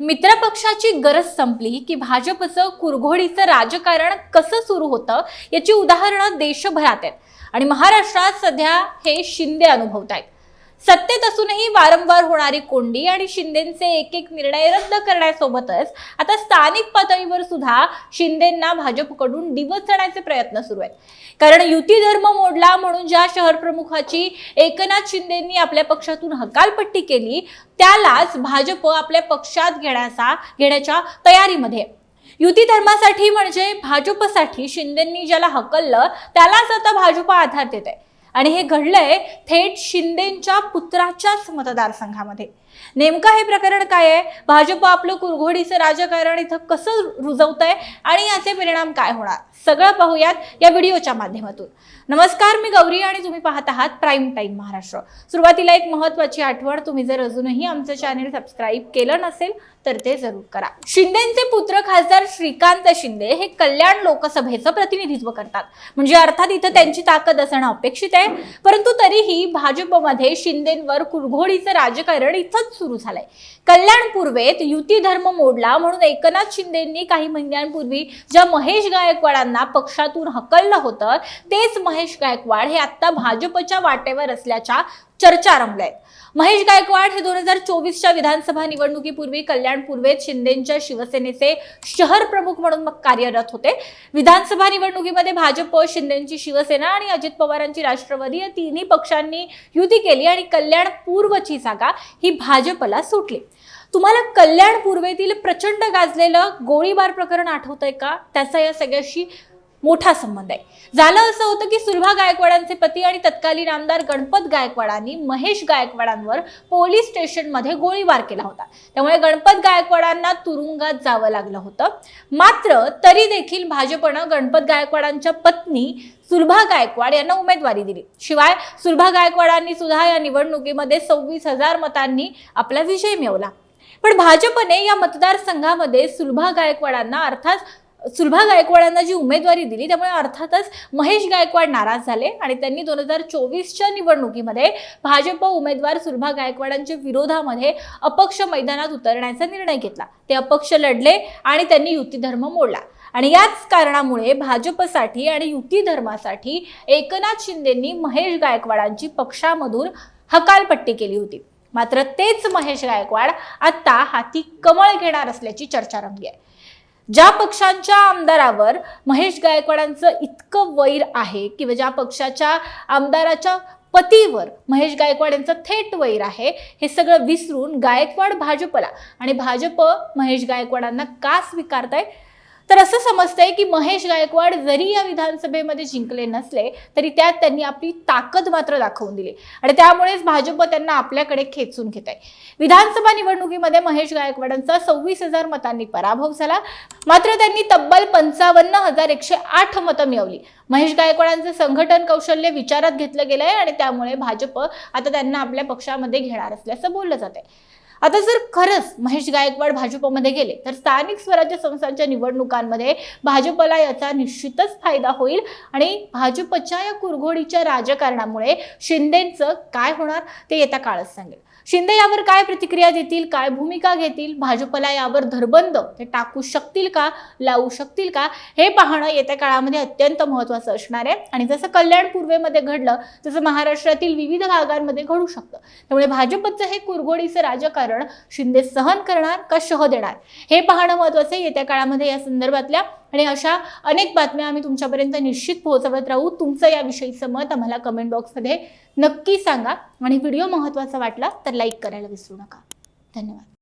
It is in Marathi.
मित्रपक्षाची गरज संपली की भाजपचं कुरघोडीचं राजकारण कसं सुरू होतं याची उदाहरणं देशभरात आहेत. आणि महाराष्ट्रात सध्या हे शिंदे अनुभवत आहेत सत्तेत असूनही वारंवार होणारी कोंडी आणि शिंदेचे एक एक निर्णय रद्द करण्यासोबतच आता स्थानिक पातळीवर सुद्धा शिंदेंना भाजपकडून डिवचण्याचे प्रयत्न सुरू आहेत. कारण युती धर्म मोडला म्हणून ज्या शहर प्रमुखाची एकनाथ शिंदेंनी आपल्या पक्षातून हकालपट्टी केली त्यालाच भाजप आपल्या पक्षात घेण्याचा घेण्याच्या तयारीमध्ये युती धर्मासाठी म्हणजे भाजपसाठी शिंदेंनी ज्याला हकललं त्यालाच आता भाजप आधार देत आहे. आणि हे घडलंय थेट शिंदेच्या पुत्राच्याच मतदारसंघामध्ये. नेमकं हे प्रकरण काय आहे? भाजप आपलं कुरघोडीचं राजकारण इथं कसं रुजवत आहे आणि याचे परिणाम काय होणार? सगळं पाहूयात या व्हिडिओच्या माध्यमातून. नमस्कार मी गौरी आणि तुम्ही पाहत आहात प्राईम टाईम महाराष्ट्र. सुरुवातीला एक महत्वाची आठवण तुम्ही जर अजूनही आमचं चॅनेल सबस्क्राईब केलं नसेल तर ते जरूर करा. शिंदेचे पुत्र खासदार श्रीकांत शिंदे हे कल्याण लोकसभेचं प्रतिनिधित्व करतात. म्हणजे अर्थात इथं त्यांची ताकद असणं अपेक्षित आहे. परंतु तरीही भाजपमध्ये शिंदेंवर कुरघोडीचं राजकारण इथं इथंच सुरू झालंय. कल्याण पूर्वेत युती धर्म मोडला म्हणून एकनाथ शिंदेंनी काही महिन्यांपूर्वी ज्या महेश गायकवाडांना पक्षातून हकललं होतं तेच महेश गायकवाड हे आता भाजपच्या वाटेवर असल्याच्या चर्चा रंगल्या आहेत महेश गायकवाड हे दोन हजार चोवीसच्या विधानसभा निवडणुकीपूर्वी कल्याण पूर्वेत शिंदेच्या शिवसेनेचे शहर प्रमुख म्हणून मग कार्यरत होते. विधानसभा निवडणुकीमध्ये भाजप शिंदेची शिवसेना आणि अजित पवारांची राष्ट्रवादी या तिन्ही पक्षांनी युती केली आणि कल्याण पूर्वची जागा ही भाजपला सुटली. तुम्हाला कल्याण पूर्वेतील प्रचंड गाजलेलं गोळीबार प्रकरण आठवतंय का? त्याचा या सगळ्याशी मोठा संबंध आहे. झालं असं होतं की सुलभा गायकवाडांचे पती आणि तत्कालीन आमदार गणपत गायकवाडांनी महेश गायकवाडांवर पोलीस स्टेशनमध्ये गोळीबार केला होता. त्यामुळे गणपत गायकवाडांना तुरुंगात जावं लागलं होतं. मात्र तरी देखील भाजपनं गणपत गायकवाडांच्या पत्नी सुलभा गायकवाड यांना उमेदवारी दिली. शिवाय सुलभा गायकवाडांनी सुद्धा या निवडणुकीमध्ये सव्वीस हजार मतांनी आपला विजय मिळवला. पण भाजपने या मतदारसंघामध्ये सुलभा गायकवाडांना अर्थात सुलभा गायकवाडांना जी उमेदवारी दिली त्यामुळे अर्थातच महेश गायकवाड नाराज झाले आणि त्यांनी दोन हजार चोवीसच्या निवडणुकीमध्ये भाजप उमेदवार सुलभा गायकवाडांच्या विरोधामध्ये अपक्ष मैदानात उतरण्याचा निर्णय घेतला. ते अपक्ष लढले आणि त्यांनी युती धर्म मोडला. आणि याच कारणामुळे भाजपसाठी आणि युती धर्मासाठी एकनाथ शिंदेंनी महेश गायकवाडांची पक्षामधून हकालपट्टी केली होती. मात्र तेच महेश गायकवाड आता हाती कमळ घेणार असल्याची चर्चा रंगली आहे. ज्या पक्षांच्या आमदारावर महेश गायकवाडांचं इतकं वैर आहे किंवा ज्या पक्षाच्या आमदाराच्या पतीवर महेश गायकवाड यांचं थेट वैर आहे हे सगळं विसरून गायकवाड भाजपला. आणि भाजप महेश गायकवाडांना का स्वीकारताय? तर असं समजतंय की महेश गायकवाड जरी या विधानसभेमध्ये जिंकले नसले तरी त्यात त्यांनी आपली ताकद मात्र दाखवून दिली. आणि त्यामुळेच भाजप त्यांना आपल्याकडे खेचून घेत आहे विधानसभा निवडणुकीमध्ये महेश गायकवाडांचा सव्वीस हजार मतांनी पराभव झाला. मात्र त्यांनी तब्बल पंचावन्न हजार एकशे आठ मतं मिळवली. महेश गायकवाडांचं संघटन कौशल्य विचारात घेतलं गेलंय आणि त्यामुळे भाजप आता त्यांना आपल्या पक्षामध्ये घेणार असल्याचं बोललं जात आहे आता जर खरंच महेश गायकवाड भाजपमध्ये गेले तर स्थानिक स्वराज्य संस्थांच्या निवडणुकांमध्ये भाजपला याचा निश्चितच फायदा होईल आणि भाजपच्या या कुरघोडीच्या राजकारणामुळे शिंदेचं काय होणार ते येत्या काळच सांगेल. शिंदे यावर काय प्रतिक्रिया देतील काय भूमिका घेतील भाजपला यावर धरबंद ते टाकू शकतील का लावू शकतील का हे पाहणं येत्या काळामध्ये अत्यंत महत्त्वाचं असणार आहे. आणि जसं कल्याण पूर्वेमध्ये घडलं तसं महाराष्ट्रातील विविध भागांमध्ये घडू शकतं. त्यामुळे भाजपचं हे कुरघोडीचं राजकारण शिंदे सहन करणार का शह देणार हे पाहणं महत्त्वाचं आहे. येत्या काळामध्ये या संदर्भातल्या आणि अशा अनेक बातम्या आम्ही तुमच्यापर्यंत निश्चित पोहोचवत राहू. तुमचं याविषयीचं मत आम्हाला कमेंट बॉक्समध्ये नक्की सांगा. आणि व्हिडिओ महत्त्वाचा वाटला तर लाईक करायला विसरू नका. धन्यवाद.